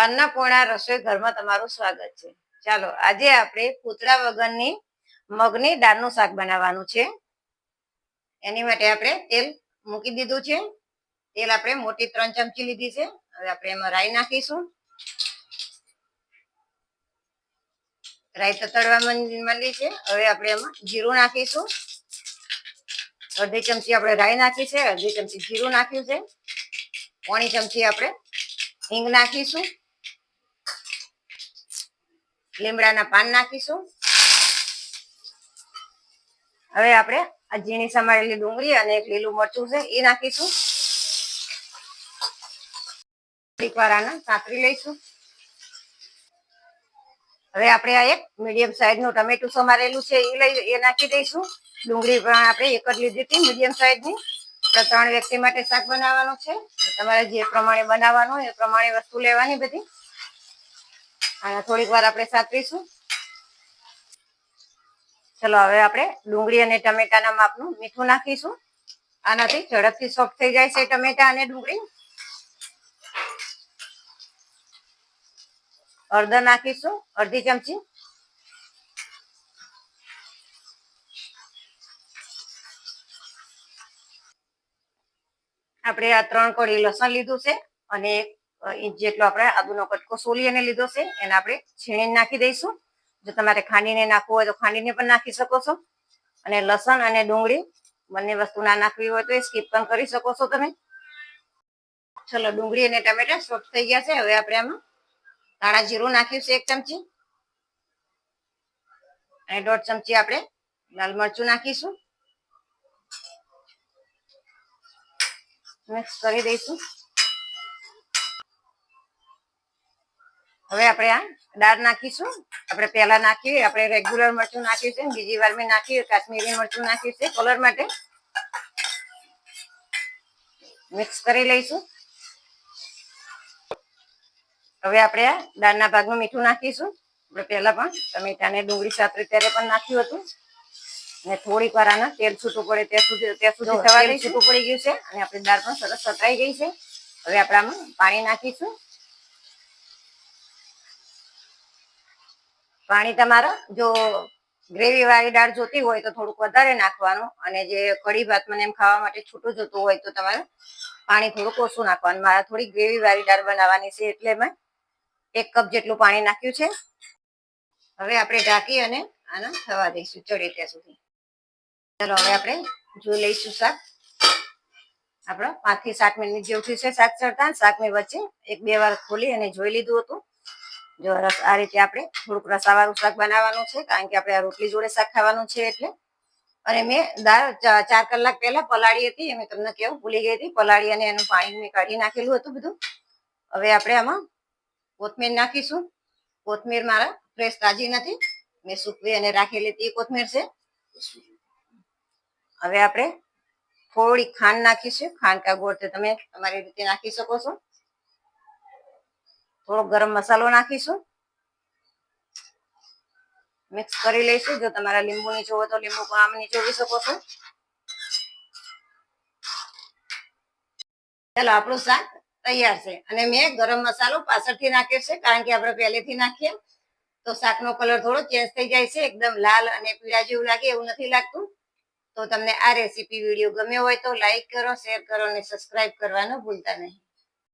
અન્નપૂર્ણા રસોઈ ઘરમાં તમારું સ્વાગત છે. ચાલો, આજે આપણે પૂતળા વગરની મગની દાળનું શાક બનાવવાનું છે. એની માટે આપણે તેલ મૂકી દીધું છે. તેલ આપણે મોટી ત્રણ ચમચી લીધી છે. હવે આપણે એમાં રાઈ નાખીશું. રાઈ તો તળવા માંડી છે. હવે આપણે એમાં જીરું નાખીશું. અડધી ચમચી આપણે રાઈ નાખી છે. અડધી ચમચી જીરું નાખ્યું છે. પોણી ચમચી આપણે હિંગ નાખીશું. લીમડાના પાન નાખીશું. હવે આપણે આ ઝીણી સમારેલી ડુંગળી અને એક લીલું મરચું છે, એ નાખીશું. લઈશું. હવે આપણે આ એક મીડિયમ સાઈઝનું ટમેટું સમારેલું છે, એ લઈ, એ નાખી દઈશું. ડુંગળી પણ આપણે એક જ લીધી હતી, મીડિયમ સાઈઝની. આપણે ત્રણ વ્યક્તિ માટે શાક બનાવવાનું છે. તમારે જે પ્રમાણે બનાવવાનું એ પ્રમાણે વસ્તુ લેવાની બધી. અને થોડીક વાર આપણે સાતરીશું ચલો, હવે આપણે ડુંગળી અને ટમેટાના માપનું મીઠું નાખીશું. આનાથી ઝડપથી સોફ્ટ થઈ જાય છે ટમેટા અને ડુંગળી. હળદર નાખીશું, અડધી ચમચી. આપણે આ ત્રણ કોળી લસણ લીધું છે અને ઇંચ જેટલો આપણે આદુનો કટકો સોલીને લીધો છે, એને આપણે છીણીને નાખી દઈશું. જો તમારે ખાંડીને નાખવું હોય તો ખાંડીને પણ નાખી શકો છો. અને લસણ અને ડુંગળી બંને વસ્તુ ના નાખવી હોય તો એ સ્કીપ પણ કરી શકો છો તમે. ચલો, ડુંગળી અને ટમેટા સોફ્ટ થઈ ગયા છે. હવે આપણે આમાં ધાણા જીરું નાખ્યું છે એક ચમચી. અને દોઢ ચમચી આપણે લાલ મરચું નાખીશું. મિક્સ કરી દઈશું. હવે આપણે આ દાળ નાખીશું. આપણે પહેલા નાખીએ આપણે રેગ્યુલર મરચું નાખ્યું છે બીજી વાર મેં નાખ્યું કાશ્મીરી મરચું નાખ્યું છે કલર માટે. મિક્સ કરી લઈશું. હવે આપણે આ દાળના ભાગનું મીઠું નાખીશું. આપણે પહેલા પણ ટમેટાને ડુંગળી સાતરી ત્યારે પણ નાખ્યું હતું. ને થોડીક વાર આના તેલ છૂટું પડે ત્યાં સુધી ત્યાં સુધી સવારે છૂટું પડી ગયું છે અને આપણી દાળ પણ સરસ સતરાઈ ગઈ છે. હવે આપણે આમાં પાણી નાખીશું. પાણી તમારા જો ગ્રેવી વાળી દાળ જોતી હોય તો થોડુંક વધારે નાખવાનું અને જે કઢી ભાત મને એમ ખાવા માટે છૂટું જોતું હોય તો તમારે પાણી થોડુંક ઓછું નાખવાનું. મારે થોડી ગ્રેવી વાળી દાળ બનાવવાની છે એટલે મેં એક કપ જેટલું પાણી નાખ્યું છે. હવે આપણે ઢાંકી અને આના થવા દઈશું ચડે ત્યાં સુધી. ચાલો, હવે આપણે જોઈ લઈશું શાક. આપણો પાંચથી સાત મિનિટ જેવું થયું છે. શાક ચડતા શાકની વચ્ચે એક બે વાર ખોલી અને જોઈ લીધું હતું. જો રસ આ રીતે આપણે થોડુંક રસાવાળું શાક બનાવવાનું છે, કારણ કે આપણે રોટલી જોડે શાક ખાવાનું છે એટલે. અને મેં દાળ ચાર કલાક પહેલા પલાળી હતી મેં તમને કેવું ભૂલી ગઈ હતી, પલાળી અને એનું પાણી મેં કાઢી નાખેલું હતું બધું. હવે આપણે આમાં કોથમીર નાખીશું. કોથમીર મારા ફ્રેશ તાજી નથી. મેં સૂકવી અને રાખેલી હતી એ કોથમીર છે. હવે આપણે થોડી ખાંડ નાખીશું. ખાંડ કા ગોળ તમે તમારી રીતે નાખી શકો છો. થોડો ગરમ મસાલો નાખીશું. મિક્સ કરી લઈશું. જો તમારા લીંબુ નીચો હોય તો લીંબુ પણ આમ નીચોવી શકો છો. ચાલો, આપણું શાક તૈયાર છે. અને મેં ગરમ મસાલો પાછળથી નાખ્યો છે, કારણ કે આપણે પહેલેથી નાખીએ. તો શાકનો કલર થોડો ચેન્જ થઈ જાય છે, એકદમ લાલ અને પીળા જેવું લાગે એવું નથી લાગતું. તો તમને આ રેસીપી વીડિયો ગમ્યો હોય તો લાઈક કરો, શેર કરો અને સબસ્ક્રાઇબ કરવાનું ભૂલતા નહીં.